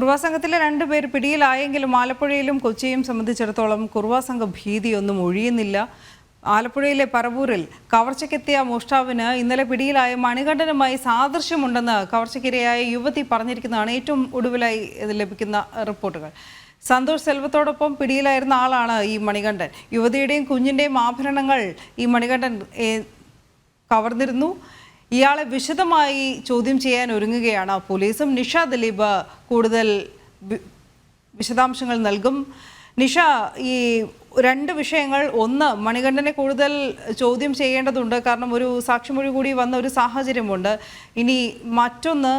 കുർവാ സംഘത്തിലെ രണ്ടുപേർ പിടിയിലായെങ്കിലും ആലപ്പുഴയിലും കൊച്ചിയും സംബന്ധിച്ചിടത്തോളം കുർവാ സംഘ ഭീതിയൊന്നും ഒഴിയുന്നില്ല. ആലപ്പുഴയിലെ പറവൂരിൽ കവർച്ചയ്ക്കെത്തിയ മോഷ്ടാവിന് ഇന്നലെ പിടിയിലായ മണികണ്ഠനുമായി സാദൃശ്യമുണ്ടെന്ന് കവർച്ചയ്ക്കിരയായ യുവതി പറഞ്ഞിരിക്കുന്നതാണ് ഏറ്റവും ഒടുവിലായി ലഭിക്കുന്ന റിപ്പോർട്ടുകൾ. സന്തോഷ് സെൽവത്തോടൊപ്പം പിടിയിലായിരുന്ന ആളാണ് ഈ മണികണ്ഠൻ. യുവതിയുടെയും കുഞ്ഞിന്റെയും ആഭരണങ്ങൾ ഈ മണികണ്ഠൻ കവർന്നിരുന്നു. ഇയാളെ വിശദമായി ചോദ്യം ചെയ്യാൻ ഒരുങ്ങുകയാണ് പോലീസും. നിഷ ദിലീപ് കൂടുതൽ വിശദാംശങ്ങൾ നൽകും. നിഷ ഈ രണ്ട് വിഷയങ്ങൾ ഒന്ന് മണികണ്ഠനെ കൂടുതൽ ചോദ്യം ചെയ്യേണ്ടതുണ്ട്. കാരണം ഒരു സാക്ഷിമൊഴി കൂടി വന്ന ഒരു സാഹചര്യമുണ്ട്. ഇനി മറ്റൊന്ന്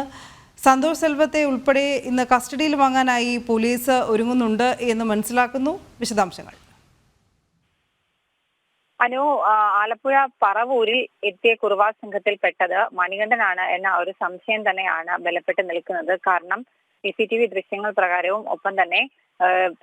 സന്തോഷ് സെൽവത്തെ ഉൾപ്പെടെ ഇന്ന് കസ്റ്റഡിയിൽ വാങ്ങാനായി പോലീസ് ഒരുങ്ങുന്നുണ്ട് എന്ന് മനസ്സിലാക്കുന്നു. വിശദാംശങ്ങൾ. അനു ആലപ്പുഴ പറവൂരിൽ എത്തിയ കുറുവാ സംഘത്തിൽപ്പെട്ടത് മണികണ്ഠനാണ് എന്ന ഒരു സംശയം തന്നെയാണ് ബലപ്പെട്ട് നിൽക്കുന്നത്. കാരണം സി സി ടി വി ദൃശ്യങ്ങൾ പ്രകാരവും ഒപ്പം തന്നെ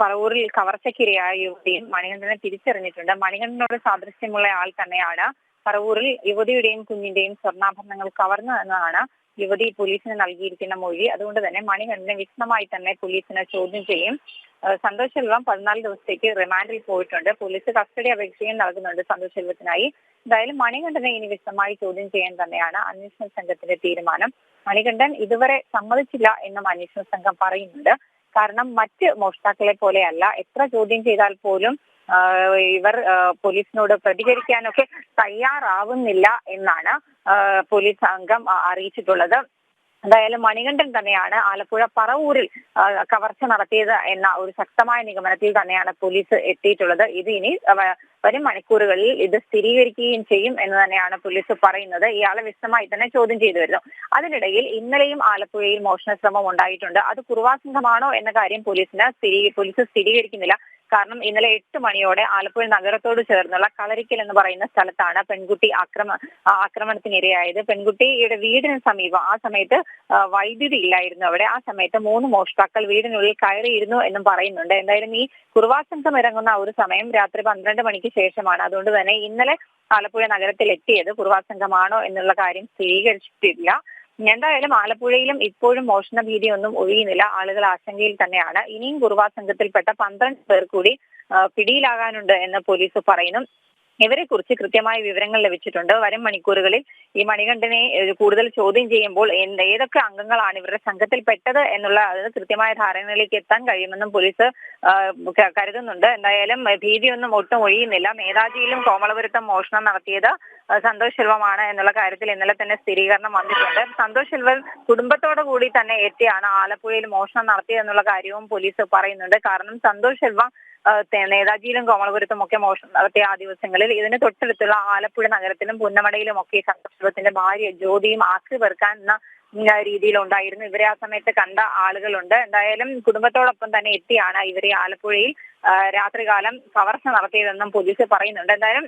പറവൂരിൽ കവർച്ചയ്ക്കിരയായ യുവതിയും മണികണ്ഠനെ തിരിച്ചറിഞ്ഞിട്ടുണ്ട്. മണികണ്ഠനോട് സാദൃശ്യമുള്ള ആൾ തന്നെയാണ് പറവൂരിൽ യുവതിയുടെയും കുഞ്ഞിന്റെയും സ്വർണാഭരണങ്ങൾ കവർന്നു എന്നതാണ് യുവതി പോലീസിന് നൽകിയിരിക്കുന്ന മൊഴി. അതുകൊണ്ട് തന്നെ മണികണ്ഠനെ വിശദമായി തന്നെ പോലീസിന് ചോദ്യം ചെയ്യും. സന്തോഷ് ശെൽവം പതിനാല് ദിവസത്തേക്ക് റിമാൻഡിൽ പോയിട്ടുണ്ട്. പോലീസ് കസ്റ്റഡി അപേക്ഷയും നൽകുന്നുണ്ട് സന്തോഷ് ശെൽവത്തിനായി എന്തായാലും മണികണ്ഠനെ ഇനി വിശദമായി ചോദ്യം ചെയ്യാൻ തന്നെയാണ് അന്വേഷണ സംഘത്തിന്റെ തീരുമാനം. മണികണ്ഠൻ ഇതുവരെ സമ്മതിച്ചില്ല എന്നും അന്വേഷണ സംഘം പറയുന്നുണ്ട്. കാരണം മറ്റ് മോഷ്ടാക്കളെ പോലെയല്ല. എത്ര ചോദ്യം ചെയ്താൽ പോലും ഇവർ പോലീസിനോട് പ്രതികരിക്കാനൊക്കെ തയ്യാറാവുന്നില്ല എന്നാണ് പോലീസ് സംഘം അറിയിച്ചിട്ടുള്ളത്. എന്തായാലും മണികണ്ഠൻ തന്നെയാണ് ആലപ്പുഴ പറവൂരിൽ കവർച്ച നടത്തിയത് എന്ന ഒരു ശക്തമായ നിഗമനത്തിൽ തന്നെയാണ് പോലീസ് എത്തിയിട്ടുള്ളത്. ഇത് ഇനി വരും മണിക്കൂറുകളിൽ ഇത് സ്ഥിരീകരിക്കുകയും ചെയ്യും എന്ന് തന്നെയാണ് പോലീസ് പറയുന്നത്. ഇയാളെ വിശദമായി തന്നെ ചോദ്യം ചെയ്തു വരുന്നു. അതിനിടയിൽ ഇന്നലെയും ആലപ്പുഴയിൽ മോഷണ ശ്രമം ഉണ്ടായിട്ടുണ്ട്. അത് കുറുവാ സംഘമാണോ എന്ന കാര്യം പോലീസിന് സ്ഥിരീ പോലീസ് സ്ഥിരീകരിക്കുന്നില്ല. കാരണം ഇന്നലെ എട്ട് മണിയോടെ ആലപ്പുഴ നഗരത്തോട് ചേർന്നുള്ള കളരിക്കൽ എന്ന് പറയുന്ന സ്ഥലത്താണ് പെൺകുട്ടി ആക്രമ ആക്രമണത്തിനിരയായത്. പെൺകുട്ടിയുടെ വീടിന് സമീപം ആ സമയത്ത് വൈദ്യുതി ഇല്ലായിരുന്നു അവിടെ. ആ സമയത്ത് മൂന്ന് മോഷ്ടാക്കൾ വീടിനുള്ളിൽ കയറിയിരുന്നു എന്നും പറയുന്നുണ്ട്. എന്തായാലും ഈ കുറുവാ സംഘം ഇറങ്ങുന്ന ഒരു സമയം രാത്രി പന്ത്രണ്ട് മണിക്ക് ശേഷമാണ്. അതുകൊണ്ട് തന്നെ ഇന്നലെ ആലപ്പുഴ നഗരത്തിൽ എത്തിയത് കുറുവാ എന്നുള്ള കാര്യം സ്ഥിരീകരിച്ചിട്ടില്ല. എന്തായാലും ആലപ്പുഴയിലും ഇപ്പോഴും മോഷണ ഭീതിയൊന്നും ഒഴിയുന്നില്ല. ആളുകൾ ആശങ്കയിൽ തന്നെയാണ്. ഇനിയും കുറുവാ സംഘത്തിൽപ്പെട്ട പന്ത്രണ്ട് പേർ കൂടി പിടിയിലാകാനുണ്ട് എന്ന് പോലീസ് പറയുന്നു. ഇവരെ കുറിച്ച് കൃത്യമായ വിവരങ്ങൾ ലഭിച്ചിട്ടുണ്ട്. വരും മണിക്കൂറുകളിൽ ഈ മണികണ്ഠനെ കൂടുതൽ ചോദ്യം ചെയ്യുമ്പോൾ ഏതൊക്കെ അംഗങ്ങളാണ് ഇവരുടെ സംഘത്തിൽപ്പെട്ടത് എന്നുള്ള അത് കൃത്യമായ ധാരണയിലേക്ക് എത്താൻ കഴിയുമെന്നും പോലീസ് കരുതുന്നുണ്ട്. എന്തായാലും ഭീതിയൊന്നും ഒട്ടും ഒഴിയുന്നില്ല. നേതാജിയിലും കോമളപുരത്തും മോഷണം നടത്തിയത് സന്തോഷ് ശെൽവമാണ് എന്നുള്ള കാര്യത്തിൽ ഇന്നലെ തന്നെ സ്ഥിരീകരണം വന്നിട്ടുണ്ട്. സന്തോഷ് ശെൽവൻ കുടുംബത്തോടു കൂടി തന്നെ എത്തിയാണ് ആലപ്പുഴയിൽ മോഷണം നടത്തിയതെന്നുള്ള കാര്യവും പോലീസ് പറയുന്നുണ്ട്. കാരണം സന്തോഷ് ശെൽവം നേതാജിയിലും കോമളപുരത്തും ഒക്കെ മോഷണം നടത്തിയ ആ ദിവസങ്ങളിൽ ഇതിന് തൊട്ടടുത്തുള്ള ആലപ്പുഴ നഗരത്തിലും പുന്നമടയിലും ഒക്കെ സന്തോഷത്തിന്റെ ഭാര്യ ജ്യോതിയും ആക്കി പെറുക്കാൻ എന്ന രീതിയിലുണ്ടായിരുന്നു. ഇവരെ ആ സമയത്ത് കണ്ട ആളുകളുണ്ട്. എന്തായാലും കുടുംബത്തോടൊപ്പം തന്നെ എത്തിയാണ് ഇവരെ ആലപ്പുഴയിൽ രാത്രികാലം കവർച്ച നടത്തിയതെന്നും പോലീസ് പറയുന്നുണ്ട്. എന്തായാലും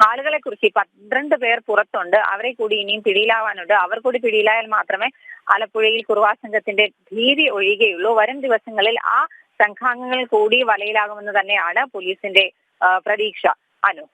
ആളുകളെ കുറിച്ച് പന്ത്രണ്ട് പേർ പുറത്തുണ്ട്. അവരെ കൂടി ഇനിയും പിടിയിലാവാനുണ്ട്. അവർ കൂടി പിടിയിലായാൽ മാത്രമേ ആലപ്പുഴയിൽ കുറുവാ സംഘത്തിന്റെ ഭീതി ഒഴിയുകയുള്ളൂ വരും ദിവസങ്ങളിൽ ആ സംഘാംഗങ്ങൾ കൂടി വലയിലാകുമെന്ന് തന്നെയാണ് പോലീസിന്റെ പ്രതീക്ഷ. അനു?